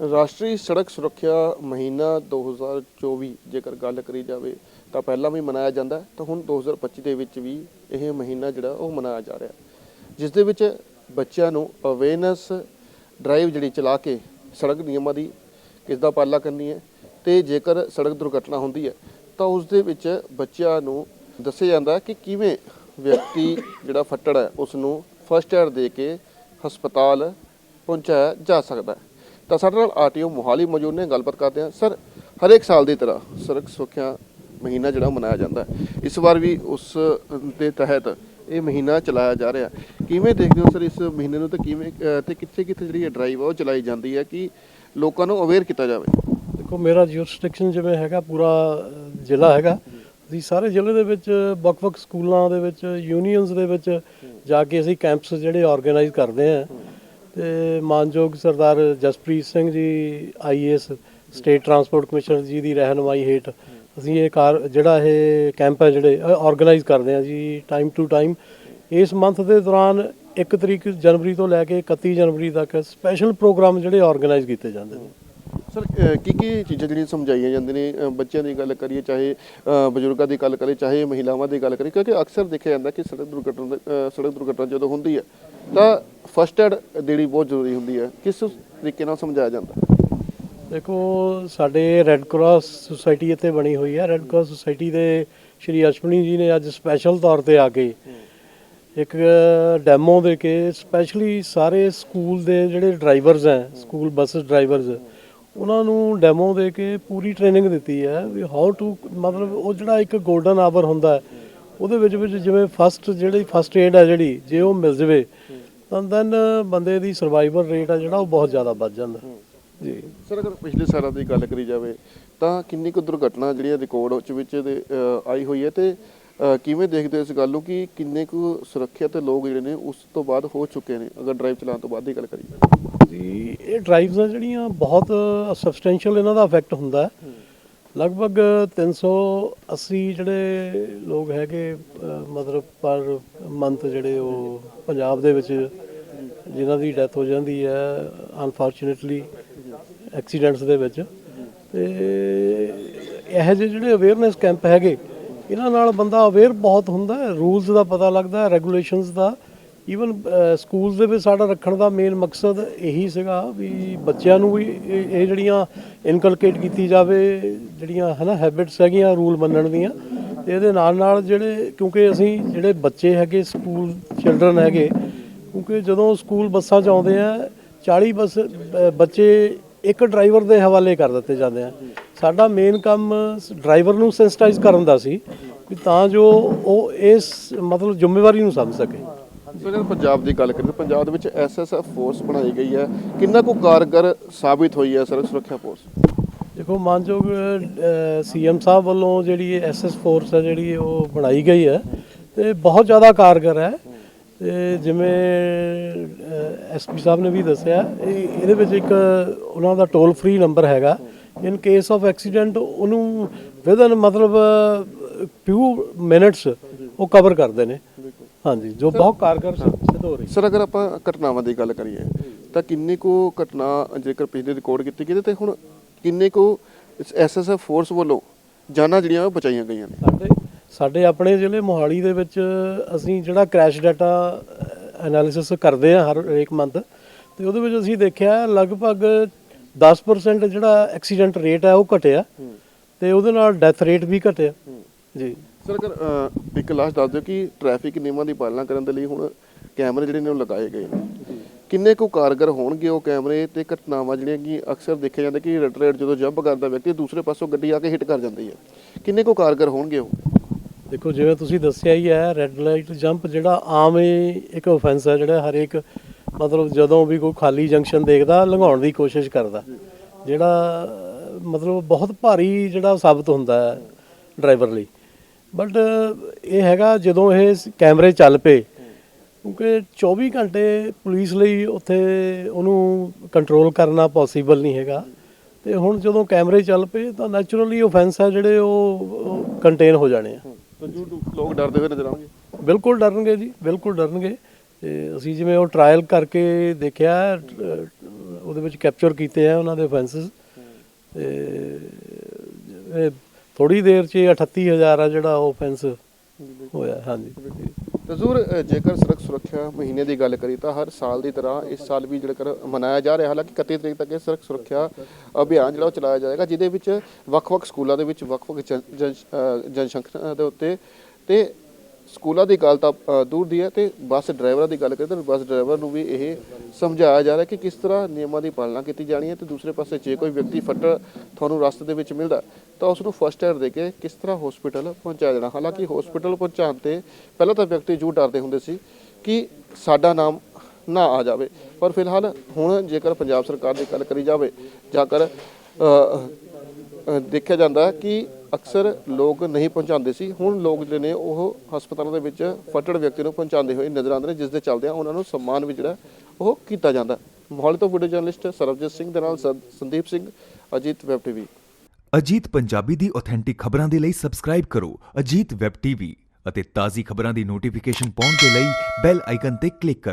ਰਾਸ਼ਟਰੀ ਸੜਕ ਸੁਰੱਖਿਆ ਮਹੀਨਾ 2024 ਜੇਕਰ ਗੱਲ ਕਰੀ ਜਾਵੇ ਤਾਂ ਪਹਿਲਾਂ ਵੀ ਮਨਾਇਆ ਜਾਂਦਾ ਤਾਂ ਹੁਣ 2025 ਦੇ ਵਿੱਚ ਵੀ ਇਹ ਮਹੀਨਾ ਜਿਹੜਾ ਉਹ ਮਨਾਇਆ ਜਾ ਰਿਹਾ ਜਿਸ ਦੇ ਵਿੱਚ ਬੱਚਿਆਂ ਨੂੰ ਅਵੇਅਰਨੈਸ ਡਰਾਈਵ ਜਿਹੜੀ ਚਲਾ ਕੇ ਸੜਕ ਨਿਯਮਾਂ ਦੀ ਕਿਸ ਦਾ ਪਾਲਣਾ ਕਰਨੀ ਹੈ ਤੇ ਜੇਕਰ ਸੜਕ ਦੁਰਘਟਨਾ ਹੁੰਦੀ ਹੈ, ਤਾਂ ਉਸ ਦੇ ਵਿੱਚ ਬੱਚਿਆਂ ਨੂੰ ਦੱਸਿਆ ਜਾਂਦਾ ਕਿ ਕਿਵੇਂ ਵਿਅਕਤੀ ਜਿਹੜਾ ਫੱਟੜ ਹੈ ਉਸ ਨੂੰ ਫਸਟ ਏਡ ਦੇ ਕੇ ਹਸਪਤਾਲ ਪਹੁੰਚਾਇਆ ਜਾ ਸਕਦਾ ਹੈ। ਤਾਂ ਸਾਡੇ ਨਾਲ ਆਰਟੀਓ ਮੋਹਾਲੀ ਮੌਜੂਦ ਨੇ, ਗੱਲਬਾਤ ਕਰਦੇ ਹਾਂ। ਸਰ, ਹਰੇਕ ਸਾਲ ਦੀ ਤਰ੍ਹਾਂ ਸੜਕ ਸੁਰੱਖਿਆ ਮਹੀਨਾ ਜਿਹੜਾ ਮਨਾਇਆ ਜਾਂਦਾ ਇਸ ਵਾਰ ਵੀ ਉਸ ਦੇ ਤਹਿਤ ਇਹ ਮਹੀਨਾ ਚਲਾਇਆ ਜਾ ਰਿਹਾ ਹੈ। ਕਿਵੇਂ ਦੇਖਦੇ ਹੋ ਸਰ ਇਸ ਮਹੀਨੇ ਨੂੰ ਤੇ ਕਿਵੇਂ ਤੇ ਕਿੱਥੇ ਕਿੱਥੇ ਜਿਹੜੀ ਇਹ ਡਰਾਈਵ ਉਹ ਚਲਾਈ ਜਾਂਦੀ ਹੈ ਕਿ ਲੋਕਾਂ ਨੂੰ ਅਵੇਅਰ ਕੀਤਾ ਜਾਵੇ? ਦੇਖੋ, ਮੇਰਾ ਜੁਰਿਸਡਿਕਸ਼ਨ ਜਿਵੇਂ ਹੈਗਾ, ਪੂਰਾ ਜ਼ਿਲ੍ਹਾ ਹੈਗਾ। ਅਸੀਂ ਸਾਰੇ ਜ਼ਿਲ੍ਹੇ ਦੇ ਵਿੱਚ, ਵੱਖ-ਵੱਖ ਸਕੂਲਾਂ ਦੇ ਵਿੱਚ ਯੂਨੀਅਨਸ ਦੇ ਵਿੱਚ ਜਾ ਕੇ ਅਸੀਂ ਕੈਂਪਸ ਜਿਹੜੇ ਆਰਗੇਨਾਈਜ਼ ਕਰਦੇ ਆ ਤੇ ਮਾਨਯੋਗ ਸਰਦਾਰ Jaspreet Singh ji IAS state transport commissioner ਜੀ ਦੀ ਰਹਿਨਮਾਈ ਹੇਠ ਅਸੀਂ ਇਹ ਕਾਰ, ਜਿਹੜਾ ਇਹ ਕੈਂਪ ਹੈ ਜਿਹੜੇ ਆਰਗੇਨਾਈਜ਼ ਕਰਦੇ ਆ ਜੀ ਟਾਈਮ ਟੂ ਟਾਈਮ ਇਸ ਮੰਥ ਦੇ ਦੌਰਾਨ 1 ਤਰੀਕ ਜਨਵਰੀ ਤੋਂ ਲੈ ਕੇ 31 ਜਨਵਰੀ ਤੱਕ ਸਪੈਸ਼ਲ ਪ੍ਰੋਗਰਾਮ ਜਿਹੜੇ ਆਰਗੇਨਾਈਜ਼ ਕੀਤੇ ਜਾਂਦੇ ਨੇ। ਸਰ ਕੀ ਕੀ ਚੀਜ਼ਾਂ ਜਿਹੜੀਆਂ ਸਮਝਾਈਆਂ ਜਾਂਦੀਆਂ ਨੇ? ਬੱਚਿਆਂ ਦੀ ਗੱਲ ਕਰੀਏ, ਚਾਹੇ ਬਜ਼ੁਰਗਾਂ ਦੀ ਗੱਲ ਕਰੀਏ, ਚਾਹੇ ਮਹਿਲਾਵਾਂ ਦੀ ਗੱਲ ਕਰੀਏ, ਕਿਉਂਕਿ ਅਕਸਰ ਦੇਖਿਆ ਜਾਂਦਾ ਕਿ ਸੜਕ ਦੁਰਘਟਨਾ ਦੇ- ਸੜਕ ਦੁਰਘਟਨਾ ਜਦੋਂ ਹੁੰਦੀ ਹੈ, ਤਾਂ ਫਸਟ ਏਡ ਦੇਣੀ ਬਹੁਤ ਜ਼ਰੂਰੀ ਹੁੰਦੀ ਹੈ। ਕਿਸ ਤਰੀਕੇ ਨਾਲ ਸਮਝਾਇਆ ਜਾਂਦਾ? ਦੇਖੋ, ਸਾਡੇ ਰੈੱਡ ਕਰਾਸ ਸੁਸਾਇਟੀ ਇੱਥੇ ਬਣੀ ਹੋਈ ਹੈ। ਰੈੱਡ ਕਰਾਸ ਸੁਸਾਇਟੀ ਦੇ ਸ਼੍ਰੀ ਅਸ਼ਵਨੀ ਜੀ ਨੇ ਅੱਜ ਸਪੈਸ਼ਲ ਤੌਰ ਤੇ ਆ ਕੇ ਇੱਕ ਡੈਮੋ ਦੇ ਕੇ ਸਪੈਸ਼ਲੀ ਸਾਰੇ ਸਕੂਲ ਦੇ ਜਿਹੜੇ ਡਰਾਈਵਰਸ ਹੈ ਸਕੂਲ ਬੱਸ ਡਰਾਈਵਰਸ ਉਹਨਾਂ ਨੂੰ ਡੈਮੋ ਦੇ ਕੇ ਪੂਰੀ ਟ੍ਰੇਨਿੰਗ ਦਿੱਤੀ ਹੈ ਵੀ ਹਾਊ ਟੂ ਮਤਲਬ ਉਹ ਜਿਹੜਾ ਇੱਕ 골ਡਨ ਆਵਰ ਹੁੰਦਾ ਉਹਦੇ ਵਿੱਚ ਵਿੱਚ ਜਿਵੇਂ ਫਸਟ ਜਿਹੜੀ ਫਸਟ ਏਡ ਹੈ ਜਿਹੜੀ, ਜੇ ਉਹ ਮਿਲ ਜਵੇ ਤਾਂ ਦੈਨ ਬੰਦੇ ਦੀ ਸਰਵਾਈਵਲ ਰੇਟ ਹੈ ਜਿਹੜਾ ਉਹ ਬਹੁਤ ਜ਼ਿਆਦਾ ਵੱਧ ਜਾਂਦਾ। ਜੀ। ਸਰ ਅਗਰ ਪਿਛਲੇ ਸਾਲਾਂ ਦੀ ਗੱਲ ਕਰੀ ਜਾਵੇ ਤਾਂ ਕਿੰਨੀ ਕੁ ਦੁਰਘਟਨਾ ਜਿਹੜੀਆਂ ਰਿਕਾਰਡ ਵਿੱਚ ਦੇ, ਅਹ, ਆਈ ਹੋਈ ਹੈ ਤੇ ਕਿਵੇਂ ਦੇਖਦੇ ਹੋ ਇਸ ਗੱਲ ਨੂੰ ਕਿ ਕਿੰਨੇ ਕੁ ਸੁਰੱਖਿਅਤ ਲੋਕ ਜਿਹੜੇ ਨੇ ਉਸ ਤੋਂ ਬਾਅਦ ਹੋ ਚੁੱਕੇ ਨੇ? ਅਗਰ ਡਰਾਈਵ ਚਲਾਉਣ ਤੋਂ ਬਾਅਦ ਦੀ ਗੱਲ ਕਰੀਏ ਜੀ ਇਹ ਡਰਾਈਵਸ ਆ ਜਿਹੜੀਆਂ ਬਹੁਤ ਸਬਸਟੈਂਸ਼ੀਅਲ ਇਹਨਾਂ ਦਾ ਇਫੈਕਟ ਹੁੰਦਾ। ਹੈ। ਲਗਭਗ 380 ਜਿਹੜੇ ਲੋਕ ਹੈਗੇ ਮਤਲਬ ਪਰ ਮੰਥ ਜਿਹੜੇ ਉਹ ਪੰਜਾਬ ਦੇ ਵਿੱਚ ਜਿਨ੍ਹਾਂ ਦੀ ਡੈਥ ਹੋ ਜਾਂਦੀ ਹੈ ਅਨਫੋਰਚੂਨੇਟਲੀ ਐਕਸੀਡੈਂਟਸ ਦੇ ਵਿੱਚ। ਤੇ ਇਹ ਜਿਹੇ ਜਿਹੜੇ ਅਵੇਅਰਨੈਸ ਕੈਂਪ ਹੈਗੇ, ਇਹਨਾਂ ਨਾਲ ਬੰਦਾ ਅਵੇਅਰ ਬਹੁਤ ਹੁੰਦਾ ਹੈ ਰੂਲਸ ਦਾ ਪਤਾ ਲੱਗਦਾ ਹੈ ਰੈਗੂਲੇਸ਼ਨਸ ਦਾ। ਈਵਨ ਸਕੂਲਸ ਦੇ ਵਿੱਚ ਸਾਡਾ ਰੱਖਣ ਦਾ ਮੇਨ ਮਕਸਦ ਇਹੀ ਸੀਗਾ ਵੀ ਬੱਚਿਆਂ ਨੂੰ ਵੀ ਇਹ ਇਹ ਜਿਹੜੀਆਂ ਇਨਕਲਕੇਟ ਕੀਤੀ ਜਾਵੇ, ਜਿਹੜੀਆਂ ਹਨਾ ਹੈਬਿਟਸ ਹੈਗੀਆਂ ਰੂਲ ਮੰਨਣ ਦੀਆਂ। ਤੇ ਇਹਦੇ ਨਾਲ ਨਾਲ ਜਿਹੜੇ, ਕਿਉਂਕਿ ਅਸੀਂ ਜਿਹੜੇ ਬੱਚੇ ਹੈਗੇ ਸਕੂਲ ਚਿਲਡਰਨ ਹੈਗੇ ਕਿਉਂਕਿ ਜਦੋਂ ਸਕੂਲ ਬੱਸਾਂ 'ਚ ਆਉਂਦੇ ਆ 40 ਬੱਸ ਬੱਚੇ ਇੱਕ ਡਰਾਈਵਰ ਦੇ ਹਵਾਲੇ ਕਰ ਦਿੱਤੇ ਜਾਂਦੇ ਆ। ਸਾਡਾ ਮੇਨ ਕੰਮ ਡਰਾਈਵਰ ਨੂੰ ਸੈਂਸਿਟਾਈਜ਼ ਕਰਨ ਦਾ ਸੀ ਵੀ ਤਾਂ ਜੋ ਉਹ ਇਸ ਮਤਲਬ ਜ਼ਿੰਮੇਵਾਰੀ ਨੂੰ ਸਮਝ ਸਕੇ। ਜਦ ਪੰਜਾਬ ਦੀ ਗੱਲ ਕਰੀਏ ਪੰਜਾਬ ਦੇ ਵਿੱਚ ਐਸਐਸਐਫ ਫੋਰਸ ਬਣਾਈ ਗਈ ਹੈ। ਕਿੰਨਾ ਕੁ ਕਾਰਗਰ ਸਾਬਿਤ ਹੋਈ ਹੈ ਸੜਕ ਸੁਰੱਖਿਆ ਫੋਰਸ ਦੇਖੋ ਮਾਨਯੋਗ ਸੀਐਮ ਸਾਹਿਬ ਵੱਲੋਂ ਜਿਹੜੀ ਐਸਐਸ ਫੋਰਸ ਹੈ ਜਿਹੜੀ ਉਹ ਬਣਾਈ ਗਈ ਹੈ ਤੇ ਬਹੁਤ ਜ਼ਿਆਦਾ ਕਾਰਗਰ ਹੈ। ਤੇ ਜਿਵੇਂ ਐਸਪੀ ਸਾਹਿਬ ਨੇ ਵੀ ਦੱਸਿਆ ਇਹ- ਇਹਦੇ ਵਿੱਚ ਇੱਕ ਉਹਨਾਂ ਦਾ ਟੋਲ ਫ੍ਰੀ ਨੰਬਰ ਹੈਗਾ। ਇਨ ਕੇਸ ਆਫ ਐਕਸੀਡੈਂਟ ਉਹਨੂੰ ਵਿਦਨ ਮਤਲਬ ਫਿਊ ਮਿੰਟਸ ਉਹ ਕਵਰ ਕਰਦੇ ਨੇ। ਹਾਂਜੀ ਜੋ ਬਹੁਤ ਕਾਰਗਰ ਸਿੱਧ ਹੋ ਰਹੀ ਸਰ ਅਗਰ ਆਪਾਂ ਘਟਨਾਵਾਂ ਦੀ ਗੱਲ ਕਰੀਏ ਤਾਂ ਕਿੰਨੀ ਕੁ ਘਟਨਾ ਜੇਕਰ ਪਿਛਲੇ ਰਿਕਾਰਡ ਕੀਤੀ ਗਈ ਤੇ ਹੁਣ ਕਿੰਨੇ ਕੁ ਐਸਐਸਐਫ ਫੋਰਸ ਵੱਲੋਂ ਜਾਨਾਂ ਜਿਹੜੀਆਂ ਉਹ ਬਚਾਈਆਂ ਗਈਆਂ ਨੇ? ਸਾਡੇ ਸਾਡੇ ਆਪਣੇ ਜ਼ਿਲ੍ਹੇ ਮੋਹਾਲੀ ਦੇ ਵਿੱਚ ਅਸੀਂ ਜਿਹੜਾ ਕ੍ਰੈਸ਼ ਡਾਟਾ ਐਨਾਲਿਸਿਸ ਕਰਦੇ ਆ ਹਰ ਇੱਕ ਮੰਥ ਤੇ ਉਹਦੇ ਵਿੱਚ ਅਸੀਂ ਦੇਖਿਆ ਲਗਭਗ 10% ਜਿਹੜਾ ਐਕਸੀਡੈਂਟ ਰੇਟ ਹੈ ਉਹ ਘਟਿਆ ਤੇ ਉਹਦੇ ਨਾਲ ਡੈਥ ਰੇਟ ਵੀ ਘਟਿਆ। ਜੀ। ਸਰ ਅਗਰ ਇੱਕ ਲਾਸਟ ਦੱਸ ਦਿਓ ਕਿ ਟ੍ਰੈਫਿਕ ਨਿਯਮਾਂ ਦੀ ਪਾਲਣਾ ਕਰਨ ਦੇ ਲਈ ਹੁਣ ਕੈਮਰੇ ਜਿਹੜੇ ਨੇ ਉਹ ਲਗਾਏ ਗਏ ਨੇ। ਕਿੰਨੇ ਕੁ ਕਾਰਗਰ ਹੋਣਗੇ ਉਹ ਕੈਮਰੇ ਤੇ? ਘਟਨਾਵਾਂ ਜਿਹੜੀਆਂ ਕਿ ਅਕਸਰ ਦੇਖਿਆ ਜਾਂਦਾ ਕਿ ਰੈਡ ਰੇਡ ਜਦੋਂ ਜੰਪ ਕਰਦਾ ਵਿਅਕਤੀ ਦੂਸਰੇ ਪਾਸੋਂ ਗੱਡੀ ਆ ਕੇ ਹਿੱਟ ਕਰ ਜਾਂਦੀ ਹੈ। ਕਿੰਨੇ ਕੁ ਕਾਰਗਰ ਹੋਣਗੇ ਉਹ? ਦੇਖੋ, ਜਿਵੇਂ ਤੁਸੀਂ ਦੱਸਿਆ ਹੀ ਹੈ ਰੈੱਡ ਲਾਈਟ ਜੰਪ ਜਿਹੜਾ ਆਮ ਹੀ ਇੱਕ ਆਫੈਂਸ ਹੈ, ਜਿਹੜਾ ਹਰੇਕ ਮਤਲਬ ਜਦੋਂ ਵੀ ਕੋਈ ਖਾਲੀ ਜੰਕਸ਼ਨ ਦੇਖਦਾ, ਲੰਘਾਉਣ ਦੀ ਕੋਸ਼ਿਸ਼ ਕਰਦਾ। ਜਿਹੜਾ, ਮਤਲਬ ਬਹੁਤ ਭਾਰੀ ਜਿਹੜਾ ਸਾਬਤ ਹੁੰਦਾ ਹੈ ਡਰਾਈਵਰ ਲਈ। ਬਟ ਇਹ ਹੈਗਾ, ਜਦੋਂ ਇਹ ਕੈਮਰੇ ਚੱਲ ਪਏ, ਕਿਉਂਕਿ 24 ਘੰਟੇ ਪੁਲਿਸ ਲਈ ਉੱਥੇ ਉਹਨੂੰ ਕੰਟਰੋਲ ਕਰਨਾ ਪੋਸੀਬਲ ਨਹੀਂ ਹੈਗਾ। ਤੇ ਹੁਣ ਜਦੋਂ ਕੈਮਰੇ ਚੱਲ ਪਏ, ਤਾਂ ਨੈਚੁਰਲੀ ਆਫੈਂਸ ਹੈ ਜਿਹੜੇ ਉਹ ਕੰਟੇਨ ਹੋ ਜਾਣੇ ਆ। ਤਾਂ ਜੋ ਲੋਕ ਡਰਦੇ ਹੋਏ ਨਜ਼ਰ ਆਉਣਗੇ? ਬਿਲਕੁਲ ਡਰਨਗੇ ਜੀ ਬਿਲਕੁਲ ਡਰਨਗੇ। ਤੇ ਅਸੀਂ ਜਿਵੇਂ ਉਹ ਟਰਾਇਲ ਕਰਕੇ ਦੇਖਿਆ ਅਹ, ਉਹਦੇ ਵਿੱਚ ਕੈਪਚਰ ਕੀਤੇ ਆ ਉਹਨਾਂ ਦੇ ਫੈਂਸਸ ਤੇ ਥੋੜੀ ਦੇਰ 'ਚ 38000 ਆ ਜਿਹੜਾ ਉਹ ਫੈਂਸ ਹੋਇਆ ਹਾਂਜੀ। ਜ਼ਰੂਰ ਜੇਕਰ ਸੜਕ ਸੁਰੱਖਿਆ ਮਹੀਨੇ ਦੀ ਗੱਲ ਕਰੀ ਤਾਂ ਹਰ ਸਾਲ ਦੀ ਤਰ੍ਹਾਂ ਇਸ ਸਾਲ ਵੀ ਜਿਹੜਾ ਕਰ ਮਨਾਇਆ ਜਾ ਰਿਹਾ, ਹਾਲਾਂਕਿ 31 ਤਰੀਕ ਤੱਕ ਇਹ ਸੜਕ ਸੁਰੱਖਿਆ ਅਭਿਆਨ ਜਿਹੜਾ ਉਹ ਚਲਾਇਆ ਜਾਏਗਾ, ਜਿਹਦੇ ਵਿੱਚ ਵੱਖ-ਵੱਖ ਸਕੂਲਾਂ ਦੇ ਵਿੱਚ ਵੱਖ-ਵੱਖ ਜਨਸੰਖਿਆ ਦੇ ਉੱਤੇ ਤੇ ਸਕੂਲਾਂ ਦੀ ਗੱਲ ਤਾਂ ਦੂਰ ਦੀ ਹੈ ਤੇ ਬੱਸ ਡਰਾਈਵਰਾਂ ਦੀ ਗੱਲ ਕਰੀਏ ਤਾਂ ਬੱਸ ਡਰਾਈਵਰ ਨੂੰ ਵੀ ਇਹ ਸਮਝਾਇਆ ਜਾ ਰਿਹਾ ਕਿ ਕਿਸ ਤਰ੍ਹਾਂ ਨਿਯਮਾਂ ਦੀ ਪਾਲਣਾ ਕੀਤੀ ਜਾਣੀ ਹੈ ਤੇ ਦੂਸਰੇ ਪਾਸੇ ਜੇ ਕੋਈ ਵਿਅਕਤੀ ਫੱਟੜ ਤੁਹਾਨੂੰ ਰਸਤੇ ਦੇ ਵਿੱਚ ਮਿਲਦਾ, ਤਾਂ ਉਸ ਨੂੰ ਫਸਟ ਏਡ ਦੇ ਕੇ ਕਿਸ ਤਰ੍ਹਾਂ ਹਸਪੀਟਲ ਪਹੁੰਚਾਇਆ ਜਾਣਾ ਹਾਲਾਂਕਿ ਹਸਪੀਟਲ ਪਹੁੰਚਾਉਣ ਤੇ ਪਹਿਲਾਂ ਤਾਂ ਵਿਅਕਤੀ ਜੂ ਡਰਦੇ ਹੁੰਦੇ ਸੀ ਕਿ ਸਾਡਾ ਨਾਮ ਨਾ ਆ ਜਾਵੇ। ਪਰ ਫਿਲਹਾਲ ਹੁਣ ਜੇਕਰ ਪੰਜਾਬ ਸਰਕਾਰ ਦੀ ਗੱਲ ਕਰੀ ਜਾਵੇ, ਜਾਂ ਕਰ ਦੇਖਿਆ ਜਾਂਦਾ ਕਿ ਅਕਸਰ ਲੋਕ ਨਹੀਂ ਪਹੁੰਚਾਉਂਦੇ ਸੀ। ਹੁਣ ਲੋਕ ਜਿਹੜੇ ਨੇ, ਉਹ ਹਸਪਤਾਲਾਂ ਦੇ ਵਿੱਚ ਫੱਟੜ ਵਿਅਕਤੀ ਨੂੰ ਪਹੁੰਚਾਉਂਦੇ ਹੋਏ ਨਜ਼ਰ ਆਉਂਦੇ ਨੇ, ਜਿਸ ਦੇ ਚੱਲਦਿਆਂ ਉਹਨਾਂ ਨੂੰ ਸਨਮਾਨ ਵੀ ਜਿਹੜਾ, ਉਹ ਕੀਤਾ ਜਾਂਦਾ। ਮੋਹਾਲੀ ਤੋਂ ਵੀਡੀਓ ਜਰਨਲਿਸਟ ਸਰਬਜੀਤ ਸਿੰਘ ਦੇ ਨਾਲ ਸੰ- ਸੰਦੀਪ ਸਿੰਘ, ਅਜੀਤ ਵੈਬ ਟੀਵੀ। ਅਜੀਤ ਪੰਜਾਬੀ ਦੀ ਆਥੈਂਟਿਕ ਖਬਰਾਂ ਦੇ ਲਈ ਸਬਸਕ੍ਰਾਈਬ ਕਰੋ ਅਜੀਤ ਵੈਬ ਟੀਵੀ ਅਤੇ ਤਾਜ਼ੀ ਖਬਰਾਂ ਦੀ ਨੋਟੀਫਿਕੇਸ਼ਨ ਪਾਉਣ ਦੇ ਲਈ ਬੈਲ ਆਈਕਨ ਤੇ ਕਲਿੱਕ ਕਰੋ।